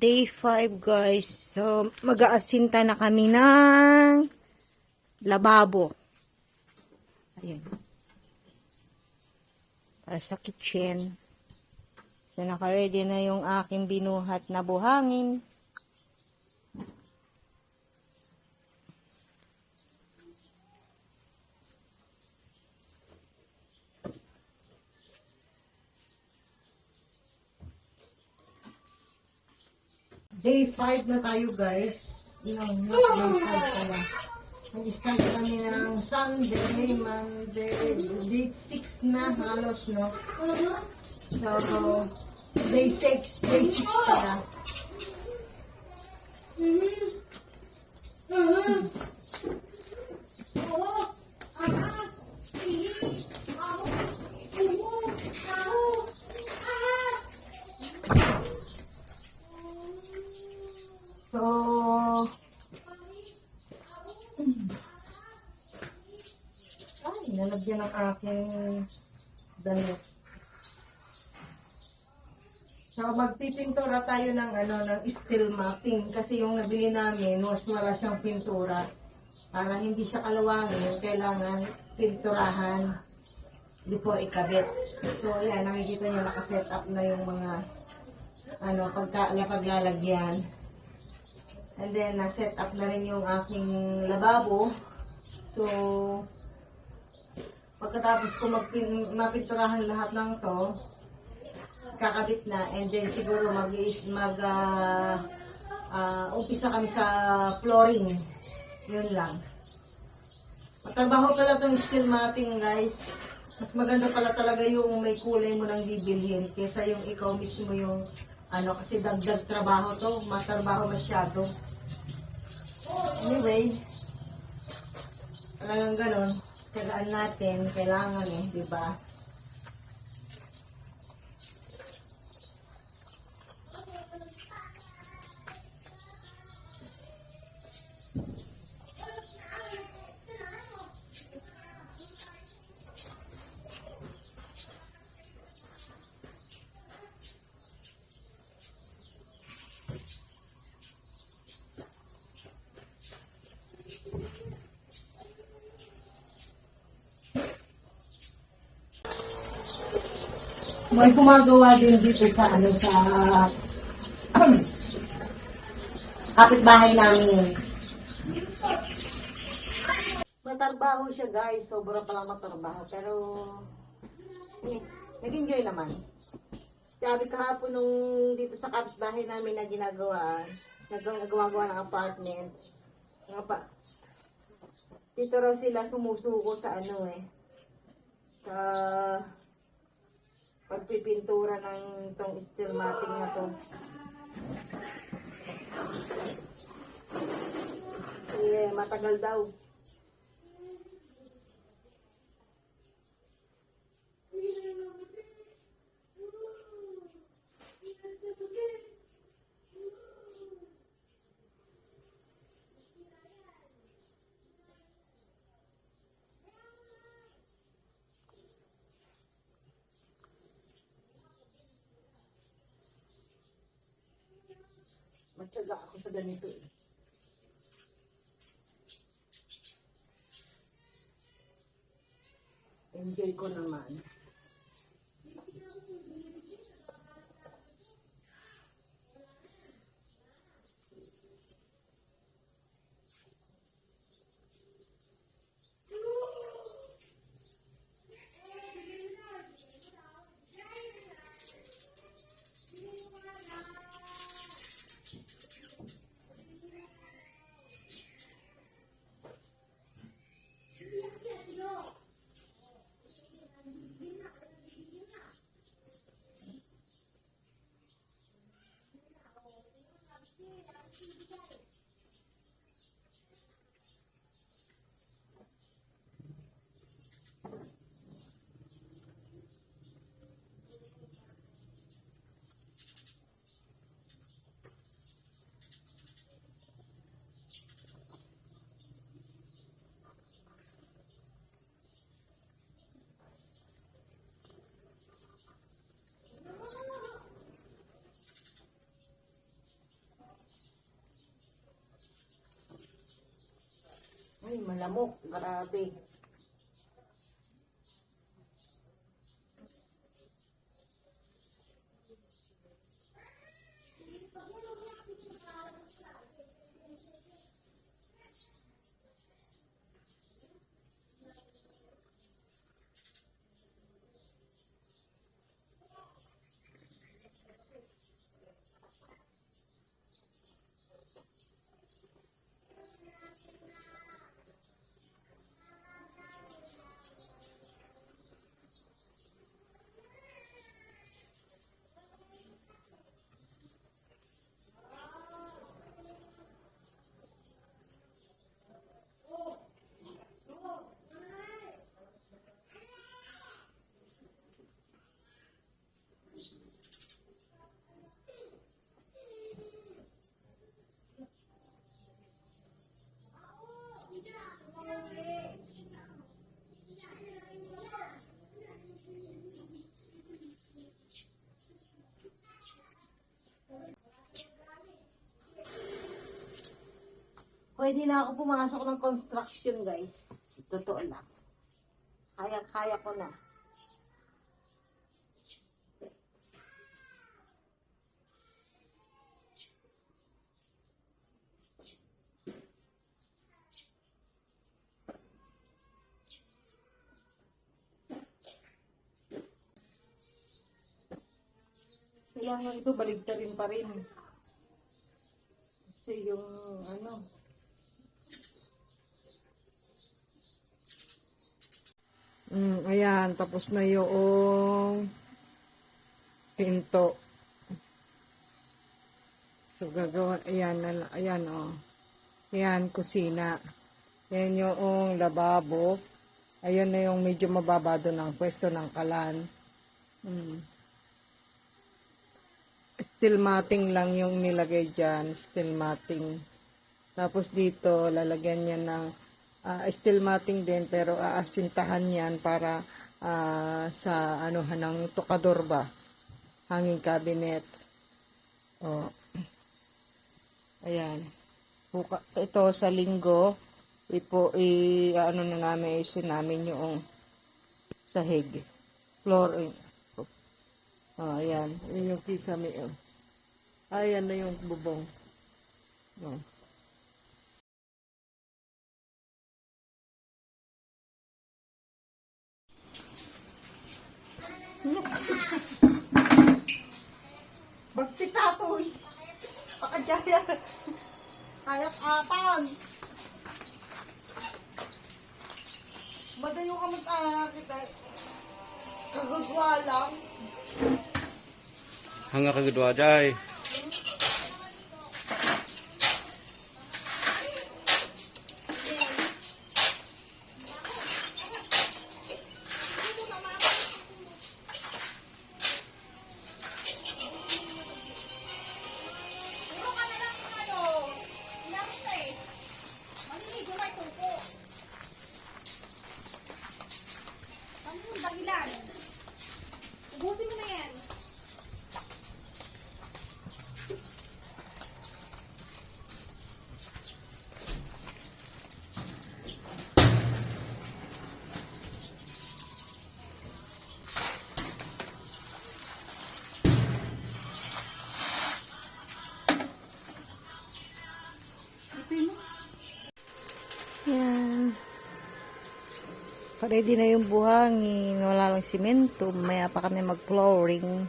Day 5 guys. So, mag-aasinta na kami ng lababo. Ayan. Para sa kitchen. So, naka-ready na yung aking binuhat na buhangin. Day 5 na tayo guys. Ilang day 5 pala. Nag-start kami ng Sunday, Monday, day 6 na halos, no? So, day 6, day 6 pala. So, ng aking damit. So, magpipintura tayo ng ano ng steel mapping kasi yung nabili namin was wala siyang pintura. Para hindi siya kalawangin, kailangan pinturahan before ikabit. So, yan, nakikita niyo nakaset up na yung mga ano, pagka, paglalagyan. And then, na-set up na rin yung aking lababo. So, pagkatapos ko magpin, mapinturahan lahat ng to, kakabit na. And then, siguro mag, mag ah, umpisa kami sa flooring. Yun lang. Matrabaho pala itong steel mapping, guys. Mas maganda pala talaga yung may kulay mo nang bibilhin kesa yung ikaw mismo yung ano, kasi dagdag trabaho to, matrabaho masyado. Anyway, talagang ganun, tagaan natin, kailangan eh, di ba? May gumagawa din dito sa ano sa kapitbahay namin. Matarbaho siya guys, sobra pala matarbaho. Pero eh, nag-enjoy naman. Sabi kahapon nung dito sa kapitbahay namin na ginagawa, nagagawa ng apartment. Nga pa, dito raw sila sumusuko sa ano eh, sa pagpipintura ng itong steel matting na to. Eh, matagal daw. Matyaga ako sa ganito eh. Enjoy ko naman. Ay, malamok. Grabe. Pwede na ako pumasok ng construction, guys. Totoo lang. Kaya-kaya ko na. Kailangan ito baligtarin pa rin. Kasi yung ano, Mm, ayan, tapos na yung pinto. So, gagawa, ayan, ayan, oh. Ayan, kusina. Ayan yung lababo. Ayan na yung medyo mababa doon ang pwesto ng kalan. Mm. Steel matting lang yung nilagay dyan. Steel matting. Tapos dito, lalagyan niya ng ah, steel matting din pero aasintahan yan para ah, sa ano ng tukador ba? Hanging cabinet. Oh. Ayan. Buka, ito sa linggo ipo i ano na namin isin namin yung sahig. Flooring oh ayan. Yun yung kisame oh. ayan na yung bubong. Oh. Bagtitatoy. Pakajaya. Kayak atan. Madayo ka mag-aakit eh. Kagagwa lang. Hanga kagedwa jay. Ready na yung buhangin. Wala lang simento. Maya pa kami mag-flooring.